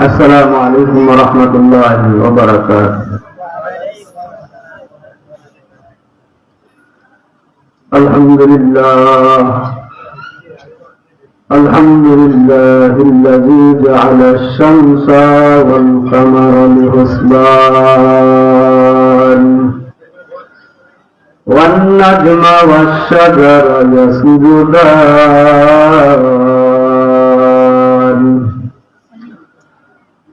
السلام عليكم ورحمة الله وبركاته. الحمد لله. الحمد لله الذي جعل الشمس والقمر لحسبان والنجم والشجر يسجدان.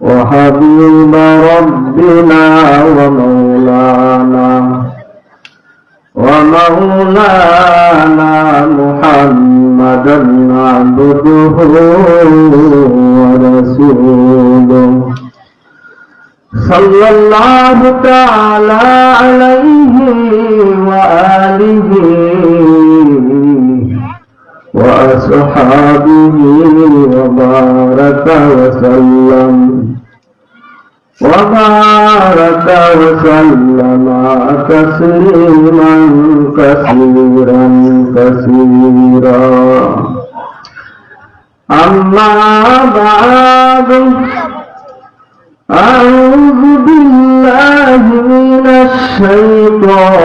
وحبيب ربنا ومولانا ومولانا محمدا عبده ورسوله صلى الله تعالى عليه وآله وأصحابه وبارك وسلم. وبارك وسلم تسليما كثيرا كثيرا. أما بعد أعوذ بالله من الشيطان.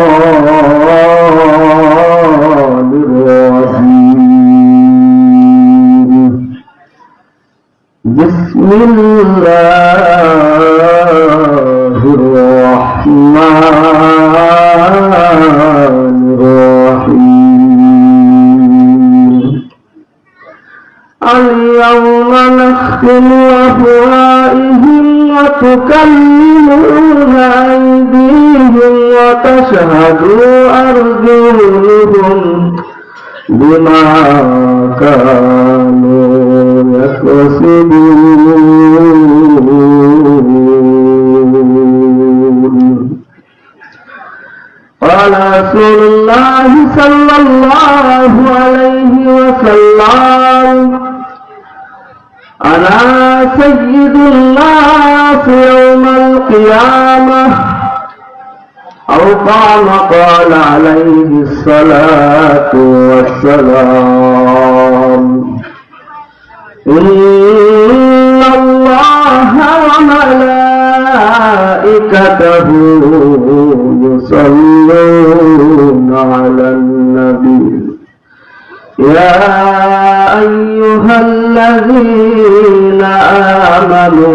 أيديهم وتشهد أرجلهم بما كانوا يكسبون قال رسول الله صلى الله عليه وسلم أنا سيد الناس يوم القيامة قام قال عليه الصلاة والسلام. إن الله وملائكته يصلون على النبي. يا أيها الذين آمنوا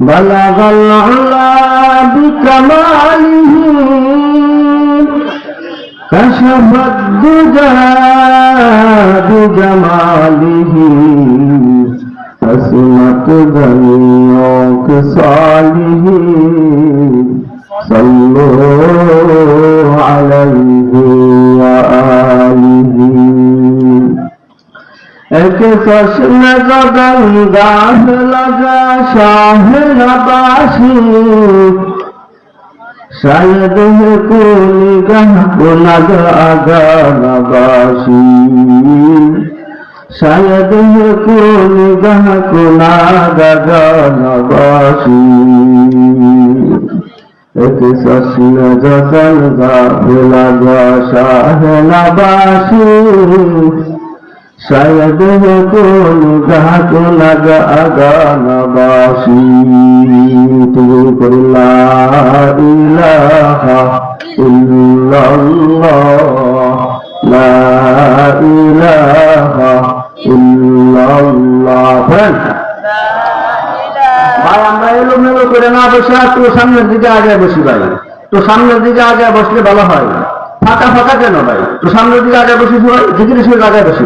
بلغ العلا بكماله كشف الدجى بجماله حسنت جميع خصاله صلوا চশম গগঙ্গাহ লগা শাহরাবাসি শায়দ কোনি গাহ কোনগ আগাবাসি শায়দ কোনি গাহ কোনগ আগাবাসি এক সশ্ন যতন গা ফুলা গা শাহরাবাসি শায়দ কোন ঘাত লাগা আগানবাসী। তুমি করলা ইলাহা ইল্লাল্লাহ, লা ইলাহা ইল্লাল্লাহ। করে না বসে তো সামনের দিকে আগে বসি ভাই। তো সামনের দিকে আগে বসলে ভালো হয়। ফাঁকা ফাঁকা কেন ভাই? তো সামনের দিকে আগে বসি ভাই জিজ্ঞেস আগে বসি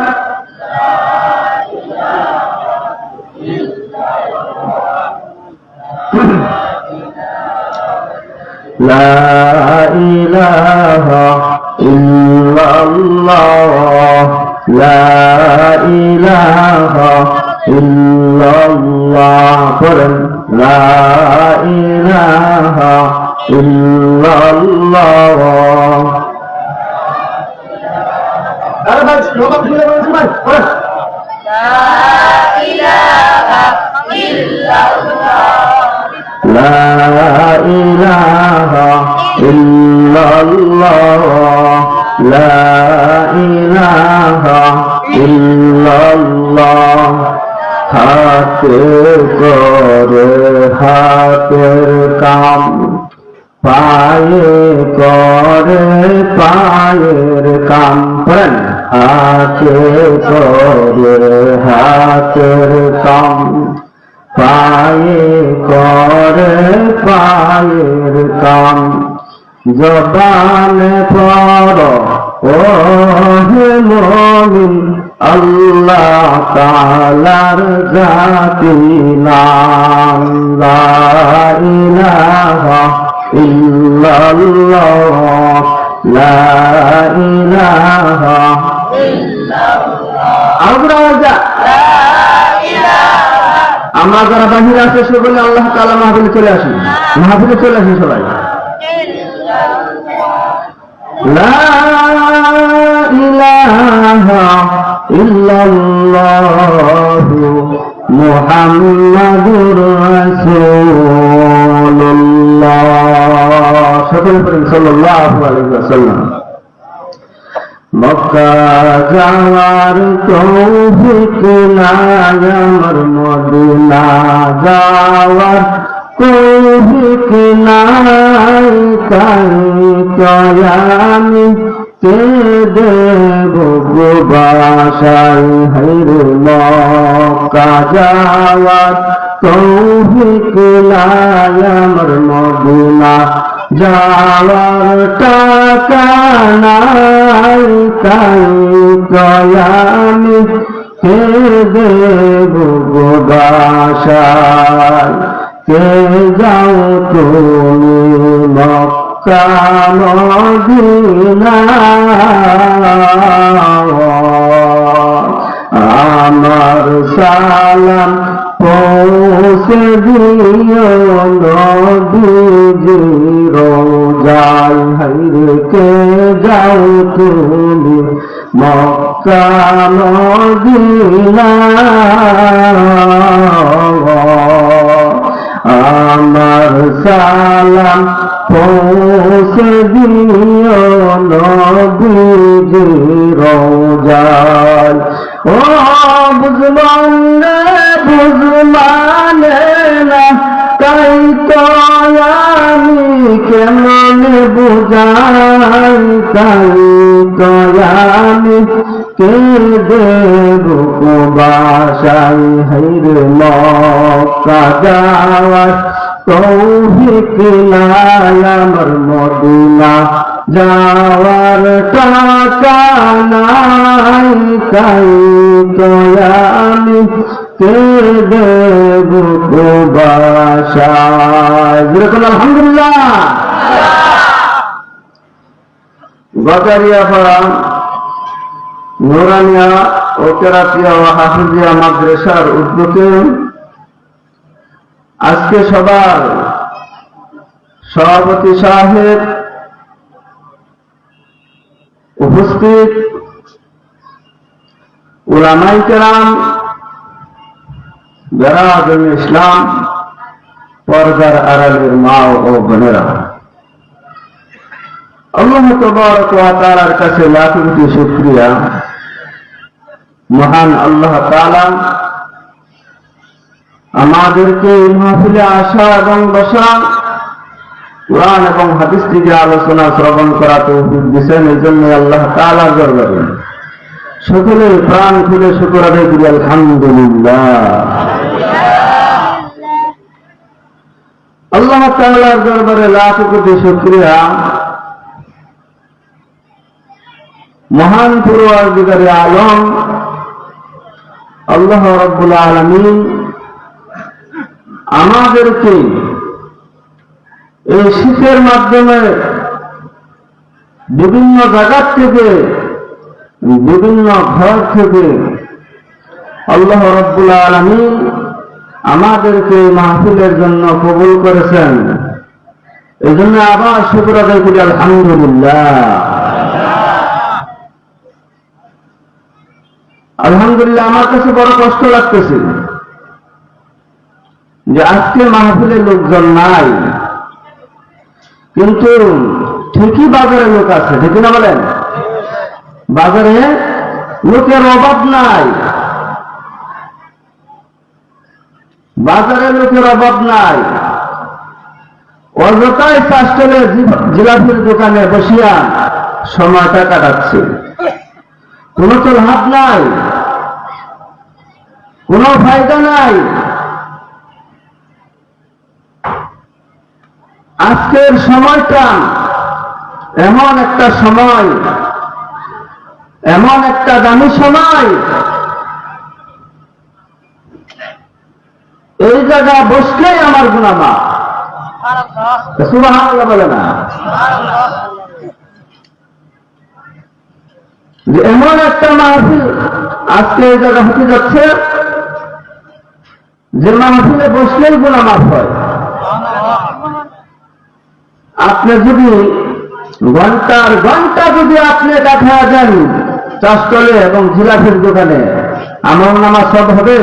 الله আরে ভাই লোক খুলে বলছি ভাই বলেন। لا إله إلا الله لا إله إلا الله হাতে করে হাতের কাম পায়ে করে পায়ের কাম। করেন হাতে করে হাতের কাম। পায়ে করে পায়ের কাম। জবানে পর ও হে মমিন, আল্লাহ তালার জাতি নাম। ইলাহা ইল্লাল্লাহ লা ইলাহা যা আমরা যারা বাহিরে আছে সে বলে আল্লাহ তালা মাহফিলে চলে আসি মাহফিলে চলে আসি সবাই। ইল্লাল্লাহু সকলে পড়েন সাল্লাল্লাহু আলাইহি ওয়াসাল্লাম। মক্কা যাওয়ার তৌফিক নাই আমার মদিনা যাওয়ার তৌফিক নাই, তাই কয়ামি কে দেব বাসাই হাইরে মক্কা যাওয়ার তৌফিক নাই আমার মদিনা যাওয়ার টাকা নাই, তাই কয়ামি কে দেব বাসায়? যাও তুমি মক্কা আমার সালাম পৌঁছে দিও নদী রোজাই হাইরে কে যাও তুমি? Mecca Medina. আমার সালাম পৌঁছে দিও নদী রোজাই ও বুঝমান বুঝমান না, তাই তো আমি কেমন বুঝাই, তাই তো আমি কে দেব বাসাই হাইরে মক্কা যাওয়ার। আমার মদিনা যাওয়ার টাকা নাই, তাই আমি দেব আলহামদুলিল্লাহ। নোরানিয়া ও কেরাতিয়া ও হাফিজিয়া মাদ্রাসার উদ্যোগে আজকে সবার সভাপতি সাহেব উপস্থিত উলামাই কেরাম বেড়াদুল ইসলাম, পর্দার আড়ালের মা ও বোনেরা। আল্লাহ তাআলার কাছে লাখ কোটি শুকরিয়া। মহান আল্লাহ তাআলা আমাদেরকে এই মাহফিলে আসা এবং বসা, কোরআন এবং হাদিস থেকে আলোচনা, শ্রবণ করা তৌফিক দিয়েছেন, এই জন্য আল্লাহ তাআলার দরবারে সকলে প্রাণ খুলে শুকর আদায় করি, আলহামদুলিল্লাহ। আল্লাহ তাআলার দরবারে লাখ কোটি শুকরিয়া। মহান পূর্বাধিকারী আলম, আল্লাহ রব্বুল আলমিন আমাদেরকে এই শীতের মাধ্যমে বিভিন্ন জায়গার থেকে, বিভিন্ন ঘর থেকে আল্লাহ রব্বুল আলমিন আমাদেরকে মাহফিলের জন্য কবুল করেছেন। এই জন্য আবার শুক্র আদায় করি, আলহামদুলিল্লাহ। আলহামদুলিল্লাহ, আমার কাছে বড় কষ্ট লাগতেছে। যে আজকে মাহফিলে লোকজন নাই। কিন্তু ঠিকই বাজারে লোক আছে, ঠিক না বলেন? বাজারে লোকের অভাব নাই। বাজারে লোকের অভাব নাই। অযথায় চাষটলে জিলাপির দোকানে বসিয়া সময়টা কাটাচ্ছে। কোনো তো লাভ নাই। কোনো ফায়দা নাই। আজকের সময়টা এমন একটা সময়, এমন একটা দামি সময়। এই জায়গা বসলেই আমার গুণামা সুবাহ বলে না। এমন একটা মাহফিল আজকে এই জায়গা হতে যাচ্ছে, যে মাহফিলে বসলেই গুণা মাফ হয়। আপনি যদি ঘণ্টার ঘণ্টা যদি আপনি দেখা দেন চাষতলে এবং জিলাফির দোকানে আমার নামা সব হবে?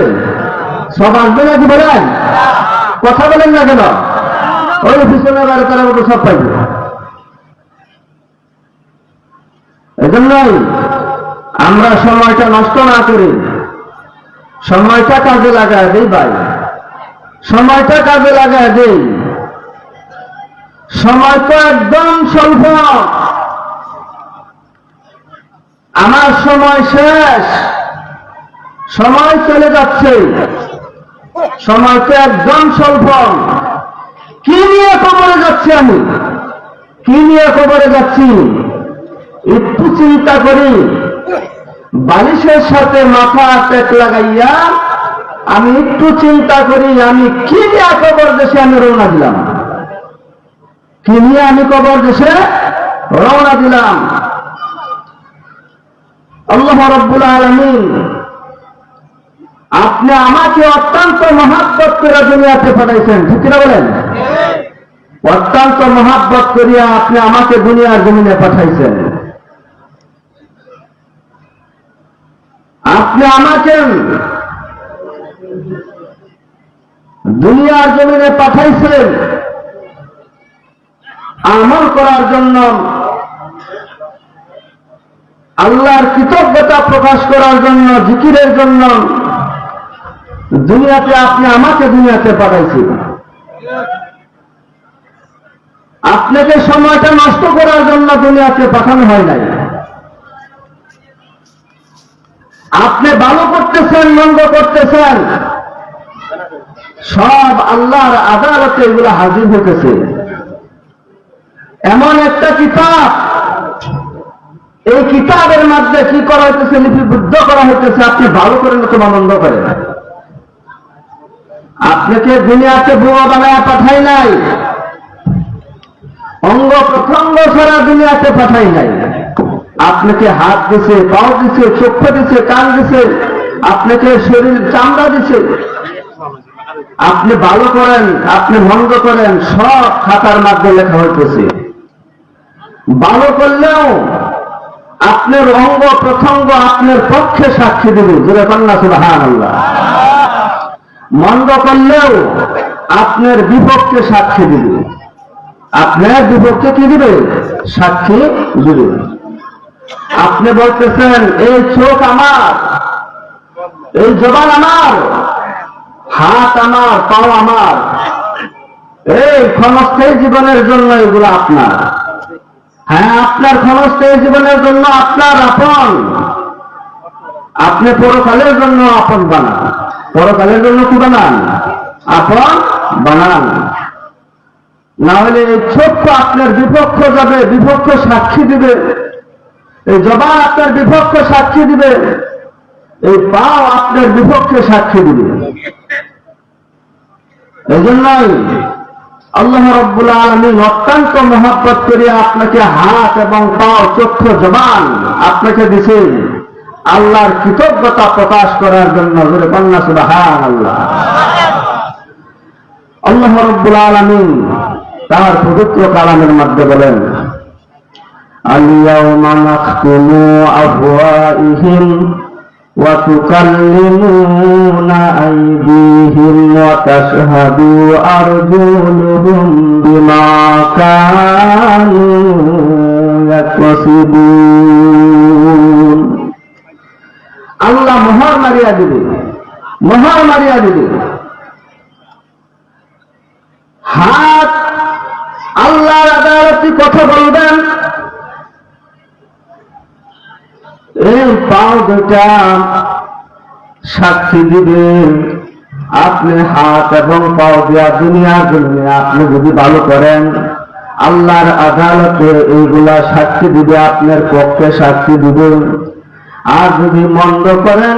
সব আসবে নাকি বলেন? কথা বলেন না কেন? ওই পিছনে তারা মতো সব পাইবে। এজন্যই আমরা সময়টা নষ্ট না করি সময়টা কাজে লাগায় দেই ভাই। সময়টা কাজে লাগায় দেই। সময় তো একদম স্বল্প। আমার সময় শেষ। সময় চলে যাচ্ছে। সময় তো একদম স্বল্প। কি নিয়ে কবরে যাচ্ছি আমি? কি নিয়ে কবরে যাচ্ছি? একটু চিন্তা করি। বালিশের সাথে মাথা পেট লাগাইয়া আমি একটু চিন্তা করি, আমি কি নিয়ে কবর দেশে আমি রওনা দিলাম? কি নিয়ে আমি কবর দেশে রওনা দিলাম। আল্লাহ রব্বুল আলমিন আপনি আমাকে অত্যন্ত মহাব্বত করে দুনিয়াতে পাঠাইছেন, ঠিক কিনা বলেন? অত্যন্ত মহাব্বত করিয়া আপনি আমাকে দুনিয়ার জমিনে পাঠাইছেন। আপনি আমাকে দুনিয়ার জমিনে পাঠাইছেন। আমল করার জন্য আল্লাহর কৃতজ্ঞতা প্রকাশ করার জন্য, জিকিরের জন্য দুনিয়াতে আপনি আমাকে দুনিয়াতে পাঠাইছেন। আপনাকে সময়টা নষ্ট করার জন্য দুনিয়াতে পাঠানো হয় নাই। আপনি ভালো করতেছেন, মন্দ করতেছেন, সব আল্লাহর আদালতে এগুলো হাজির হতেছে এমন একটা কিতাব। এই কিতাবের মধ্যে কি করা হইতেছে? লিপিবদ্ধ করা হইতেছে। আপনি ভালো করেন অথবা মন্দ করেন। আপনাকে দুনিয়াতে বুয়া বানায় পাঠাই নাই? অঙ্গ প্রথঙ্গ সারা দুনিয়াতে পাঠাই নাই। আপনাকে হাত দিছে, পাও দিছে চক্ষু দিছে, কান দিছে? আপনাকে শরীর চামড়া দিছে? আপনি ভালো করেন, আপনি মন্দ করেন, সব খাতার মাধ্যমে লেখা হইতেছে। ভালো করলেও আপনার অঙ্গ প্রথঙ্গ আপনার পক্ষে সাক্ষী দেবে। যেটা কন্যা সুবাহান আল্লাহ মন্দ করলেও আপনার বিপক্ষে সাক্ষী দিবে। আপনার বিপক্ষে কি দিবে? সাক্ষী দিবে। আপনি বলতেছেন, এই চোখ আমার, এই জবান আমার, হাত আমার, পাও আমার, এই ক্ষণস্থায়ী জীবনের জন্য এগুলো আপনার। হ্যাঁ আপনার ক্ষণস্থায়ী জীবনের জন্য আপনার আপন। আপনি পরকালের জন্য আপন বানান। পরকালের জন্য কি বানান? আপন বানান। না হলে এই ছোট্ট আপনার বিপক্ষ যাবে, বিপক্ষ সাক্ষী দিবে। এই জবা আপনার বিপক্ষে সাক্ষী দিবে। এই পাও আপনার বিপক্ষে সাক্ষী দিবে। এই জন্যই আল্লাহ রব্বুল আলমিন অত্যন্ত মহাব্বত করে আপনাকে হাত এবং পাও, চক্ষ, জবান আপনাকে দিছেন। আল্লাহর কৃতজ্ঞতা প্রকাশ করার জন্য বন্যা সুবাহান আল্লাহ আল্লাহ রব্বুল আলমিন তার পবিত্র কালামের মধ্যে বলেন আলিয়া মানাকুমু আবহাওয়া وتكلمون أيديهم وتشهد أرجلهم بما كانوا يكسبون আল্লাহ মোহর মারিয়া দিবে মোহর মারিয়া দিবে হাত আল্লাহর আদালতে কথা বলবেন দুটা সাক্ষী দিবেন আপনি হাত এবং পাও দিয়া দুনিয়ার জন্য আপনি যদি ভালো করেন, আল্লাহর আদালতে এইগুলা সাক্ষী দিবে, আপনার পক্ষে সাক্ষী দিবে। আর যদি মন্দ করেন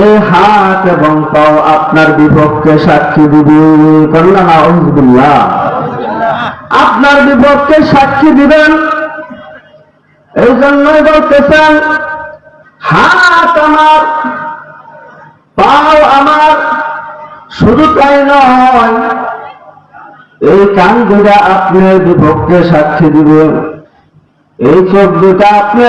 এই হাত এবং পাও আপনার বিপক্ষে সাক্ষী দিবে। কল্যাণ আপনার বিপক্ষে সাক্ষী দিবেন। এই জন্যই বলতেছেন হাত আমার, পাও আমার, শুধু তাই নয়, এই কান দুটা আপনার বিপক্ষে সাক্ষী দিবেন এই চোখ দুটা আপনার